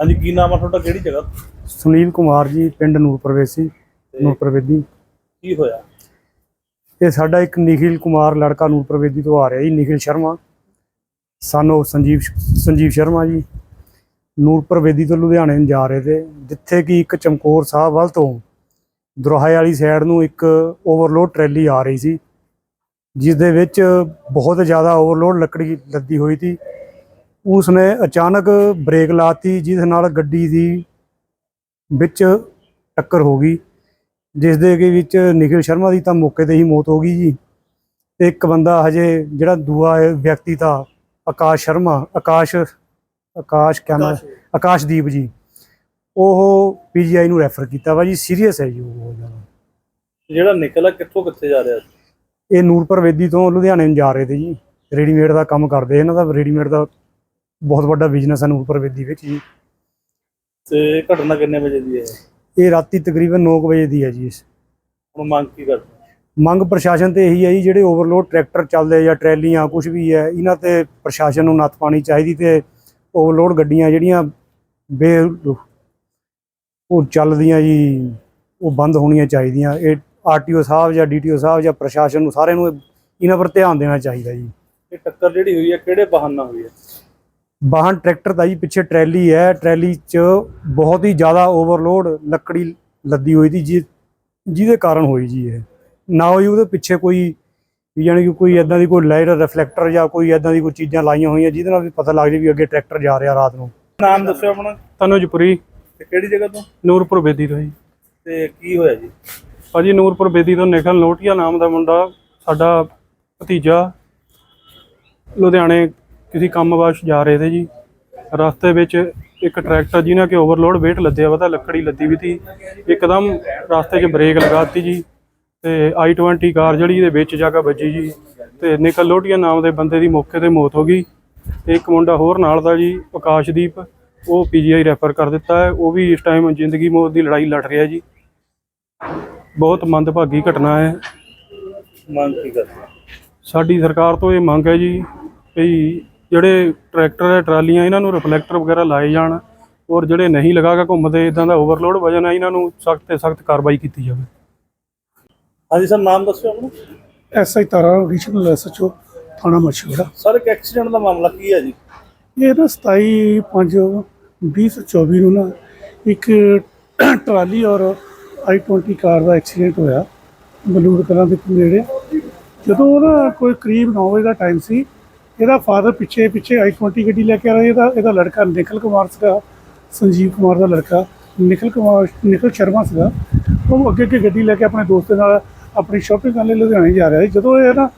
ਹਾਂਜੀ ਕੀ ਨਾਮ ਆ ਤੁਹਾਡਾ? ਕਿਹੜੀ ਜਗ੍ਹਾ? ਸੁਨੀਲ ਕੁਮਾਰ ਜੀ ਪਿੰਡ ਨੂਰਪੁਰ ਵੇਸੀ ਨੂਰਪੁਰ ਵੇਦੀ ਕੀ ਹੋਇਆ? ਇਹ ਸਾਡਾ ਇੱਕ ਨਿਖਿਲ ਕੁਮਾਰ ਲੜਕਾ ਨੂਰਪੁਰ ਵੇਦੀ ਤੋਂ ਆ ਰਿਹਾ ਜੀ ਨਿਖਿਲ ਸ਼ਰਮਾ। ਸਾਨੂੰ ਸੰਜੀਵ ਸੰਜੀਵ ਸ਼ਰਮਾ ਜੀ। ਨੂਰਪੁਰ ਵੇਦੀ ਤੋਂ ਲੁਧਿਆਣੇ ਨੂੰ ਜਾ ਰਹੇ ਤੇ ਜਿੱਥੇ ਕਿ ਇੱਕ ਚਮਕੌਰ ਸਾਹਿਬ ਵੱਲ ਤੋਂ ਦੁਰਾਹੇ ਵਾਲੀ ਸਾਈਡ ਨੂੰ ਇੱਕ ਓਵਰਲੋਡ ਟਰੈਲੀ ਆ ਰਹੀ ਸੀ ਜਿਸ ਦੇ ਵਿੱਚ ਬਹੁਤ ਜ਼ਿਆਦਾ ਓਵਰਲੋਡ ਲੱਕੜੀ ਲੱਦੀ ਹੋਈ ਸੀ। ਉਸ ਨੇ ਅਚਾਨਕ ਬ੍ਰੇਕ ਲਾਤੀ ਜਿਸ ਨਾਲ ਗੱਡੀ ਦੀ ਵਿੱਚ ਟੱਕਰ ਹੋ ਗਈ ਜਿਸ ਦੇ ਕੇ ਵਿੱਚ ਨਿਖਿਲ ਸ਼ਰਮਾ ਦੀ ਤਾਂ ਮੌਕੇ ਤੇ ਹੀ ਮੌਤ ਹੋ ਗਈ ਜੀ। ਤੇ ਇੱਕ ਬੰਦਾ ਹਜੇ ਜਿਹੜਾ ਦੂਆ ਵਿਅਕਤੀ ਤਾਂ ਆਕਾਸ਼ ਸ਼ਰਮਾ ਆਕਾਸ਼ ਆਕਾਸ਼ ਹੈ? ਆਕਾਸ਼ਦੀਪ ਜੀ। ਉਹ ਪੀਜੀਆਈ ਨੂੰ ਰੈਫਰ ਕੀਤਾ ਵਾ ਜੀ ਸੀਰੀਅਸ ਹੈ ਜੀ ਉਹ ਜ਼ਿਆਦਾ ਜਿਹੜਾ ਨਿਕਲ ਆ ਕਿੱਥੋਂ ਕਿੱਥੇ ਜਾ ਰਿਹਾ? ਸੀ ਇਹ ਨੂਰਪੁਰ ਵੇਦੀ ਤੋਂ ਲੁਧਿਆਣੇ ਨੂੰ ਜਾ ਰਹੇ ਤੇ ਜੀ। ਰੈਡੀਮੇਡ ਦਾ ਕੰਮ ਕਰਦੇ ਇਹਨਾਂ ਦਾ ਰੈਡੀਮੇਡ ਦਾ ਬਹੁਤ ਵੱਡਾ ਬਿਜ਼ਨਸ ਹੈ ਨੂਰਪੁਰ ਵੇਦੀ ਵਿੱਚ ਜੀ। ਤੇ ਘਟਨਾ ਕਿੰਨੇ ਵਜੇ ਦੀ ਹੈ? ਇਹ ਰਾਤੀ ਤਕਰੀਬਨ 9 ਵਜੇ ਦੀ ਹੈ ਜੀ ਹੁਣ ਮੰਗ ਕੀ ਕਰਦੇ? ਮੰਗ ਪ੍ਰਸ਼ਾਸਨ ਤੇ ਇਹੀ ਹੈ ਜੀ ਜਿਹੜੇ ਓਵਰਲੋਡ ਟਰੈਕਟਰ ਚੱਲਦੇ ਜਾਂ ਟਰੈਲੀਆਂ ਕੁਝ ਵੀ ਹੈ ਇਹਨਾਂ ਤੇ ਪ੍ਰਸ਼ਾਸਨ ਨੂੰ ਨੱਥ ਪਾਣੀ ਚਾਹੀਦੀ ਤੇ ਓਵਰਲੋਡ ਗੱਡੀਆਂ ਜਿਹੜੀਆਂ ਬੇ ਉਹ ਚੱਲਦੀਆਂ ਜੀ ਉਹ ਬੰਦ ਹੋਣੀਆਂ ਚਾਹੀਦੀਆਂ। ਇਹ ਆਰਟੀਓ ਸਾਹਿਬ ਜਾਂ ਡੀਟੀਓ ਸਾਹਿਬ ਜਾਂ ਪ੍ਰਸ਼ਾਸਨ ਨੂੰ ਸਾਰਿਆਂ ਨੂੰ ਇਹਨਾਂ ਪਰ ਧਿਆਨ ਦੇਣਾ ਚਾਹੀਦਾ ਜੀ। ਇਹ ਟੱਕਰ ਜਿਹੜੀ ਹੋਈ ਹੈ ਕਿਹੜੇ ਨਾਲ ਹੋਈ ਹੈ? ਵਾਹਨ ਟਰੈਕਟਰ ਦਾ ਜੀ ਪਿੱਛੇ ਟਰੈਲੀ ਹੈ ਟਰੈਲੀ 'ਚ ਬਹੁਤ ਹੀ ਜ਼ਿਆਦਾ ਓਵਰਲੋਡ ਲੱਕੜੀ ਲੱਦੀ ਹੋਈ ਸੀ ਜਿ ਜਿਹਦੇ ਕਾਰਨ ਹੋਈ ਜੀ ਇਹ। ਨਾ ਹੋਈ ਉਹਦੇ ਪਿੱਛੇ ਕੋਈ ਯਾਨੀ ਕਿ ਕੋਈ ਐਦਾਂ ਦੀ ਕੋਈ ਲਾਈਟ ਰਿਫਲੈਕਟਰ ਜਾਂ ਕੋਈ ਐਦਾਂ ਦੀ ਕੋਈ ਚੀਜ਼ਾਂ ਲਾਈਆਂ ਹੋਈਆਂ ਜਿਹਦੇ ਨਾਲ ਵੀ ਪਤਾ ਲੱਗ ਜੇ ਵੀ ਅੱਗੇ ਟਰੈਕਟਰ ਜਾ ਰਿਹਾ ਰਾਤ ਨੂੰ। ਨਾਮ ਦੱਸਿਓ ਆਪਣਾ। ਤਨੁਜਪੁਰੀ। ਤੇ ਕਿਹੜੀ ਜਗ੍ਹਾ ਤੋਂ? ਨੂਰਪੁਰ ਬੇਦੀ ਤੋਂ ਜੀ। ਤੇ ਕੀ ਹੋਇਆ ਜੀ? ਭਾਜੀ ਨੂਰਪੁਰ ਬੇਦੀ ਤੋਂ ਨਿਖਲ ਲੋਟੀਆ ਨਾਮ ਦਾ ਮੁੰਡਾ ਸਾਡਾ ਭਤੀਜਾ ਲੁਧਿਆਣੇ ਕਿਸੇ ਕੰਮ ਵਾਸ਼ ਜਾ ਰਹੇ ਤੇ ਜੀ। ਰਸਤੇ ਵਿੱਚ ਇੱਕ ਟਰੈਕਟਰ ਜਿਹਨਾਂ ਕੇ ਓਵਰਲੋਡ weight ਲੱਦਿਆ ਵਾ ਤਾਂ ਲੱਕੜੀ ਲੱਦੀ ਵੀ ਤੀ। ਇੱਕਦਮ ਰਸਤੇ 'ਚ ਬ੍ਰੇਕ ਲਗਾਤੀ ਜੀ ਤੇ i20 ਕਾਰ ਜਿਹੜੀ ਇਹਦੇ ਵਿੱਚ ਜਾ ਕੇ ਵੱਜੀ ਜੀ। ਤੇ ਨਿਕਲ ਲੋਟੀਆ ਨਾਮ ਦੇ ਬੰਦੇ ਦੀ ਮੌਕੇ ਤੇ ਮੌਤ ਹੋ ਗਈ। ਤੇ ਇੱਕ ਮੁੰਡਾ ਹੋਰ ਨਾਲ ਦਾ ਜੀ ਆਕਾਸ਼ਦੀਪ ਉਹ ਪੀਜੀਆਈ ਰੈਫਰ ਕਰ ਦਿੱਤਾ ਹੈ। ਉਹ ਵੀ ਇਸ ਟਾਈਮ ਜ਼ਿੰਦਗੀ ਮੌਤ ਦੀ ਲੜਾਈ ਲੜ ਰਿਹਾ ਜੀ। ਬਹੁਤ ਮੰਦਭਾਗੀ ਘਟਨਾ ਹੈ। ਮੰਗ ਕੀ ਕਰਦੇ ਸਾਡੀ ਸਰਕਾਰ ਤੋਂ ਇਹ ਮੰਗ ਹੈ ਜੀ ਵੀ ਜਿਹੜੇ ਟਰੈਕਟਰ ਹੈ ਟਰਾਲੀਆਂ ਇਹਨਾਂ ਨੂੰ ਰਿਫਲੈਕਟਰ ਵਗੈਰਾ ਲਾਏ ਜਾਣ ਔਰ ਜਿਹੜੇ ਨਹੀਂ ਲਗਾ ਕੇ ਘੁੰਮਦੇ ਇਦਾਂ ਦਾ ਓਵਰਲੋਡ ਵਜਨ ਹੈ ਇਹਨਾਂ ਨੂੰ ਸਖਤ ਤੇ ਸਖਤ ਕਾਰਵਾਈ ਕੀਤੀ ਜਾਵੇ। ਹਾਂਜੀ ਸਰ ਨਾਮ ਦੱਸਿਓ ਆਪਣਾ। ਐਸਆਈ ਤਾਰਾ ਰੀਜਨਲ ਐਸਐਚਓ ਥਾਣਾ ਮਛੂੜਾ ਸਰ ਇੱਕ ਐਕਸੀਡੈਂਟ ਦਾ ਮਾਮਲਾ ਕੀ ਹੈ ਜੀ? ਇਹ ਨਾ 27 5 2024 ਨੂੰ ਨਾ ਇੱਕ ਟਰਾਲੀ ਔਰ i20 ਕਾਰ ਦਾ ਐਕਸੀਡੈਂਟ ਹੋਇਆ ਬਲੂਰ ਕਲਾਂ ਦੇ ਨੇੜੇ। ਜਦੋਂ ਨਾ ਕੋਈ ਕਰੀਬ 9 ਵਜੇ ਦਾ ਟਾਈਮ ਸੀ ਇਹਦਾ ਫਾਦਰ ਪਿੱਛੇ ਪਿੱਛੇ i20 ਗੱਡੀ ਲੈ ਕੇ ਆ ਰਿਹਾ ਇਹਦਾ ਇਹਦਾ ਲੜਕਾ ਨਿਖਲ ਕੁਮਾਰ ਸੀਗਾ ਸੰਜੀਵ ਕੁਮਾਰ ਦਾ ਲੜਕਾ। ਨਿਖਲ ਕੁਮਾਰ ਨਿਖਲ ਸ਼ਰਮਾ ਸੀਗਾ। ਉਹ ਅੱਗੇ ਅੱਗੇ ਗੱਡੀ ਲੈ ਕੇ ਆਪਣੇ ਦੋਸਤ ਦੇ ਨਾਲ ਆਪਣੀ ਸ਼ਾਪਿੰਗ ਕਰਨ ਲਈ ਲੁਧਿਆਣੇ ਜਾ ਰਿਹਾ ਸੀ। ਜਦੋਂ ਇਹ ਨਾ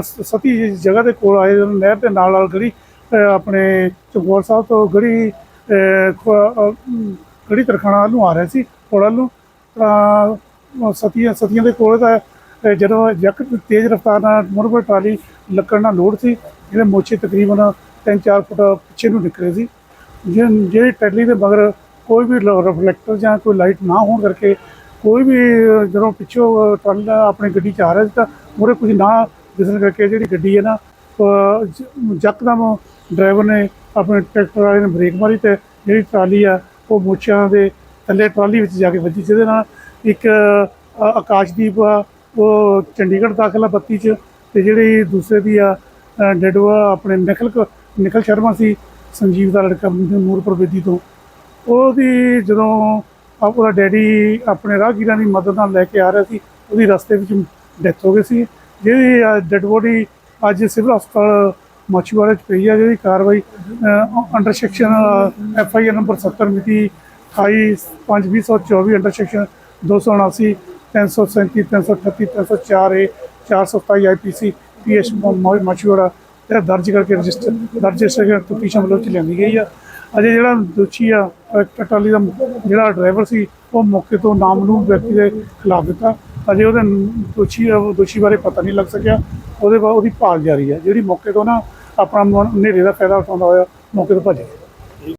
ਸਤੀ ਜੀ ਜਗ੍ਹਾ ਦੇ ਕੋਲ ਆਏ ਨਹਿਰ ਦੇ ਨਾਲ ਨਾਲ ਗੜੀ ਆਪਣੇ ਚਮਕੌਰ ਸਾਹਿਬ ਤੋਂ ਗੜੀ ਅਹ, ਗੜੀ ਤਰਖਾਣਾ ਵੱਲ ਨੂੰ ਆ ਰਿਹਾ ਸੀ ਕੋਲ ਨੂੰ। ਤਾਂ ਸਤੀਆਂ ਸਤੀਆਂ ਦੇ ਕੋਲ ਤਾਂ ਜਦੋਂ ਜੱਕ ਤੇਜ਼ ਰਫ਼ਤਾਰ ਨਾਲ ਮੁਰਬਰ ਟਰਾਲੀ ਲੱਕੜ ਨਾਲ ਲੋਡ ਸੀ ਜਿਹੜੇ ਮੋਚੇ ਤਕਰੀਬਨ 3-4 ਫੁੱਟ ਪਿੱਛੇ ਨੂੰ ਨਿਕਲੇ ਸੀ ਜੇ ਜਿਹੜੀ ਟਰੈਲੀ ਦੇ ਮਗਰ ਕੋਈ ਵੀ ਰਿਫਲੈਕਟਰ ਜਾਂ ਕੋਈ ਲਾਈਟ ਨਾ ਹੋਣ ਕਰਕੇ ਕੋਈ ਵੀ ਜਦੋਂ ਪਿੱਛੋਂ ਟਰਾਲਾ ਆਪਣੀ ਗੱਡੀ ਚ ਆ ਰਿਹਾ ਸੀ ਤਾਂ ਮੂਹਰੇ ਕੁਝ ਨਾ ਦਿਸਣ ਕਰਕੇ ਜਿਹੜੀ ਗੱਡੀ ਹੈ ਨਾ ਯਕਦਮ ਡਰਾਈਵਰ ਨੇ ਆਪਣੇ ਟਰੈਕਟਰ ਵਾਲੇ ਨੇ ਬ੍ਰੇਕ ਮਾਰੀ ਤੇ ਜਿਹੜੀ ਟਰਾਲੀ ਆ, ਉਹ ਮੋਚਿਆਂ ਦੇ ਥੱਲੇ ਟਰਾਲੀ ਵਿੱਚ ਜਾ ਕੇ ਵੱਜੀ, ਜਿਹਦੇ ਨਾਲ ਇੱਕ ਆਕਾਸ਼ਦੀਪ ਆ, ਉਹ ਚੰਡੀਗੜ੍ਹ ਦਾਖਲਾ ਬੱਤੀ ਚ ਤੇ ਜਿਹੜੀ ਦੂਸਰੇ ਦੀ ਆ ਡੈਡਵਾ ਆਪਣੇ ਨਿਖਲ ਕ- ਨਿਖਲ ਸ਼ਰਮਾ ਸੀ, ਸੰਜੀਵ ਦਾ ਲੜਕਾ ਨੂਰਪੁਰ ਬੇਦੀ ਤੋਂ। ਉਹਦੀ ਜਦੋਂ ਉਹਦਾ ਡੈਡੀ ਆਪਣੇ ਰਾਹਗੀਰਾਂ ਦੀ ਮਦਦ ਨਾਲ ਲੈ ਕੇ ਆ ਰਿਹਾ ਸੀ, ਉਹਦੀ ਰਸਤੇ ਵਿੱਚ ਡੈਥ ਹੋ ਗਈ ਸੀ। ਜਿਹਦੀ ਡੈਡ ਬੋਡੀ ਅੱਜ ਸਿਵਲ ਹਸਪਤਾਲ ਮਾਛੀਵਾੜਾ ਚ ਪਈ ਹੈ ਜਿਹਦੀ ਕਾਰਵਾਈ under section F I R number 70 ਮਿਤੀ 28 5 2024 under section 279 337 338 304 A 427 IPC PS Machhiwara ਇਹ ਦਰਜ ਕਰਕੇ ਰਜਿਸਟਰ, ਦਰਜ ਰਜਿਸਟਰ ਤਫਤੀਸ਼ ਅਮਲ ਵਿੱਚ ਲਿਆਂਦੀ ਗਈ ਆ। ਅਜੇ ਜਿਹੜਾ ਦੋਸ਼ੀ ਆ ਟਰੈਕਟਰ ਟਰਾਲੀ ਦਾ ਜਿਹੜਾ ਡਰਾਈਵਰ ਸੀ, ਉਹ ਮੌਕੇ ਤੋਂ ਨਾਮਲੂਮ ਵਿਅਕਤੀ ਦੇ ਖਿਲਾਫ ਦਿੱਤਾ। ਅਜੇ ਉਹਦੇ ਦੋਸ਼ੀ ਦੋਸ਼ੀ ਬਾਰੇ ਪਤਾ ਨਹੀਂ ਲੱਗ ਸਕਿਆ। ਉਹਦੇ ਬਾਅਦ ਉਹਦੀ ਭਾਲ ਜਾਰੀ ਹੈ ਜਿਹੜੀ ਮੌਕੇ ਤੋਂ ਨਾ ਆਪਣਾ ਹਨੇਰੇ ਦਾ ਫਾਇਦਾ ਉਠਾਉਂਦਾ ਹੋਇਆ, ਮੌਕੇ ਤੋਂ ਭੱਜ ਗਿਆ